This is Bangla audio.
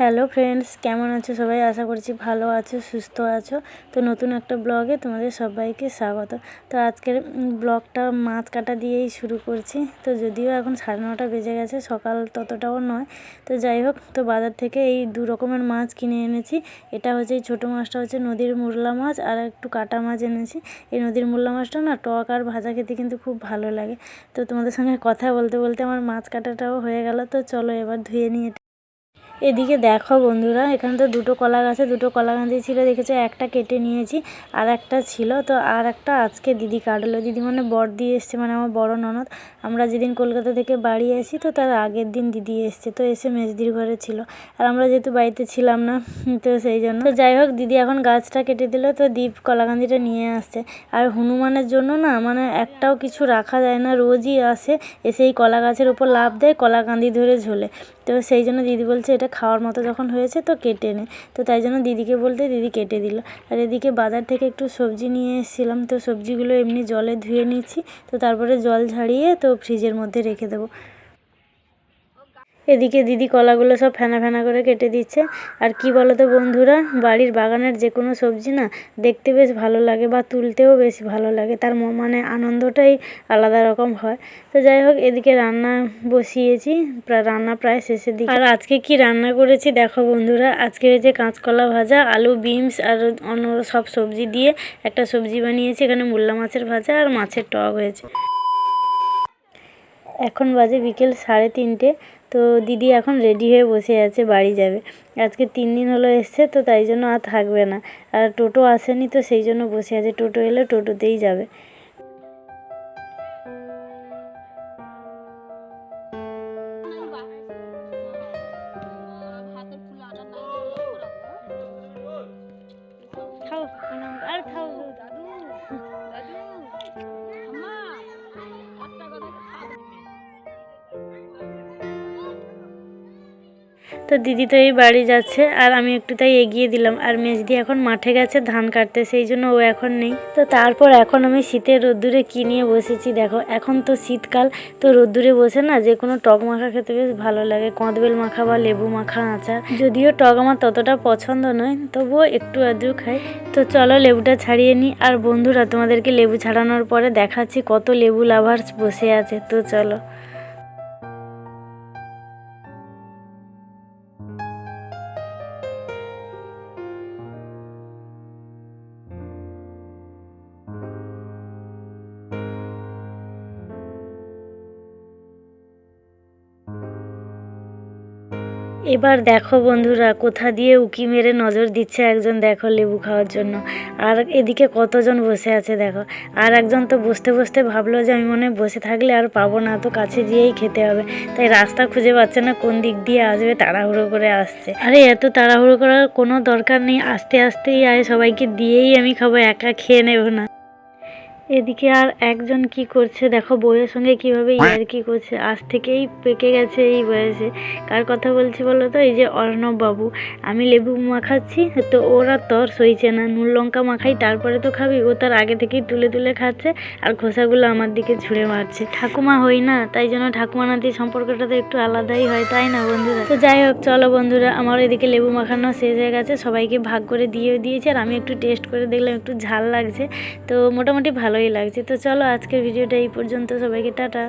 হ্যালো ফ্রেন্ডস কেমন আছো সবাই? আশা করছি ভালো আছো, সুস্থ আছো। তো নতুন একটা ব্লগে তোমাদের সবাইকে স্বাগত। তো আজকের ব্লগটা মাছ কাটা দিয়েই শুরু করছি। তো যদিও এখন সাড়ে নটা বেজে গেছে, সকাল ততটাও নয়। তো যাই হোক, তো বাজার থেকে এই দু রকমের মাছ কিনে এনেছি। এটা হচ্ছে এই ছোটো মাছটা হচ্ছে নদীর মুরলা মাছ, আর একটু কাটা মাছ এনেছি। এই নদীর মুরলা মাছটা না টক আর ভাজা খেতে কিন্তু খুব ভালো লাগে। তো তোমাদের সঙ্গে কথা বলতে বলতে আমার মাছ কাটাটাও হয়ে গেল। তো চলো এবার ধুয়ে নিয়ে এদিকে দেখো বন্ধুরা, এখানে তো দুটো কলা গাছে দুটো কলা গাঁদি ছিল, দেখেছ? একটা কেটে নিয়েছি, আর একটা ছিল, তো আর একটা আজকে দিদি কাটলো। দিদি মানে বর দিয়ে এসছে মানে আমার বড় ননদ। আমরা যেদিন কলকাতা থেকে বাড়ি আসি, তো তার আগের দিন দিদি এসছে, তো এসে মেজদির ঘরে ছিল। আর আমরা যেহেতু বাড়িতে ছিলাম না, তো সেই জন্য। তো যাই হোক, দিদি এখন গাছটা কেটে দিল, তো দীপ কলাকান্দিটা নিয়ে আসছে। আর হনুমানের জন্য না মানে একটাও কিছু রাখা যায় না, রোজই আসে, এসে এই কলা গাছের উপর লাভ দেয় কলাকান্দি ধরে ঝোলে। তো সেই জন্য দিদি বলছে, এটা খাওয়ার মতো যখন হয়েছে তো কেটে নে। তো তাই জন্য দিদিকে বলতে দিদি কেটে দিল। আর এদিকে বাজার থেকে একটু সবজি নিয়ে এসেছিলাম। তো সবজিগুলো এমনি জলে ধুয়ে নিচ্ছি তো তারপরে জল ঝাড়িয়ে তো ফ্রিজের মধ্যে রেখে দেবো। এদিকে দিদি কলাগুলো সব ফেনা ফেনা করে কেটে দিচ্ছে। আর কি বলো তো বন্ধুরা, বাড়ির বাগানের যে কোনো সবজি না দেখতে বেশ ভালো লাগে বা তুলতেও বেশ ভালো লাগে। তার মানে আনন্দটাই আলাদা রকম হয়। তো যাই হোক, এদিকে রান্না বসিয়েছি রান্না প্রায় শেষের দিকে। আর আজকে কি রান্না করেছি দেখো বন্ধুরা, আজকে হয়েছে কাঁচকলা ভাজা, আলু, বিনস আর অন্য সব সবজি দিয়ে একটা সবজি বানিয়েছি। এখানে মূল্লা মাছের ভাজা আর মাছের টক হয়েছে। এখন বাজে বিকেল সাড়ে তিনটে। তো দিদি এখন রেডি হয়ে বসে আছে, বাড়ি যাবে। আজকে তিন দিন হলো এসছে, তো তাই জন্য আর থাকবে না। আর টোটো আসেনি, তো সেই জন্য বসে আছে। টোটো এলে টোটোতেই যাবে। তো দিদি তো এই বাড়ি যাচ্ছে আর আমি একটু তাই এগিয়ে দিলাম আর মেজদি এখন মাঠে গেছে ধান কাটতে, সেই জন্য ও এখন নেই। তো তারপর এখন আমি শীতের রোদ্দুরে কি নিয়ে বসেছি দেখো, এখন তো শীতকাল, তো রোদ্দুরে বসে না যে কোনো টক মাখা খেতে বেশ ভালো লাগে কঁদবেল মাখা বা লেবু মাখা আচার। যদিও টক আমার ততটা পছন্দ নয়, তবুও একটু আধটু খাই। তো চলো লেবুটা ছাড়িয়ে নিই আর বন্ধুরা তোমাদেরকে লেবু ছাড়ানোর পরে দেখাচ্ছি কত লেবু লাভার্স বসে আছে, তো চলো। এবার দেখো বন্ধুরা, কোথা দিয়ে উকি মেরে নজর দিচ্ছে একজন দেখো লেবু খাওয়ার জন্য। আর এদিকে কতজন বসে আছে দেখো। আর একজন তো বসতে বসতে ভাবলো যে আমি মনে বসে থাকলে আর পাবো না, তো কাছে গিয়েই খেতে হবে। তাই রাস্তা খুঁজে পাচ্ছে না, কোন দিক দিয়ে আসবে তাড়াহুড়ো করে আসছে। আরে এত তাড়াহুড়ো করার কোনো দরকার নেই, আস্তে আস্তেই আয়, সবাইকে দিয়েই আমি খাব, একা খেয়ে নেব না। এদিকে আর একজন কি করছে? দেখো বউয়ের সঙ্গে কীভাবে ইয়ার কি করছে? আজ থেকেই পেকে গেছে এই বয়সে। কার কথা বলছি বলো তো? এই যে অর্ণব বাবু। আমি লেবু মাখাচ্ছি তো ওরা তর সইছে না। নুন লঙ্কা মাখাই তারপরে তো খাবি। ও তার আগে থেকেই তুলে তুলে খাচ্ছে আর খোসাগুলো আমার দিকে ছুঁড়ে মারছে। ঠাকুমা হই না তাই জন্য ঠাকুমা নাতি সম্পর্কটা তো একটু আলাদাই হয় তাই না বন্ধুরা? তো যাই হোক চলো বন্ধুরা আমার এদিকে লেবু মাখানো শেষ হয়ে গেছে। সবাইকে ভাগ করে দিয়ে দিয়েছে আর আমি একটু টেস্ট করে দেখলাম একটু ঝাল লাগছে। তো মোটামুটি ভালোই লাগছে। তো চলো আজকের ভিডিওটা এই পর্যন্ত। সবাইকে টাটা।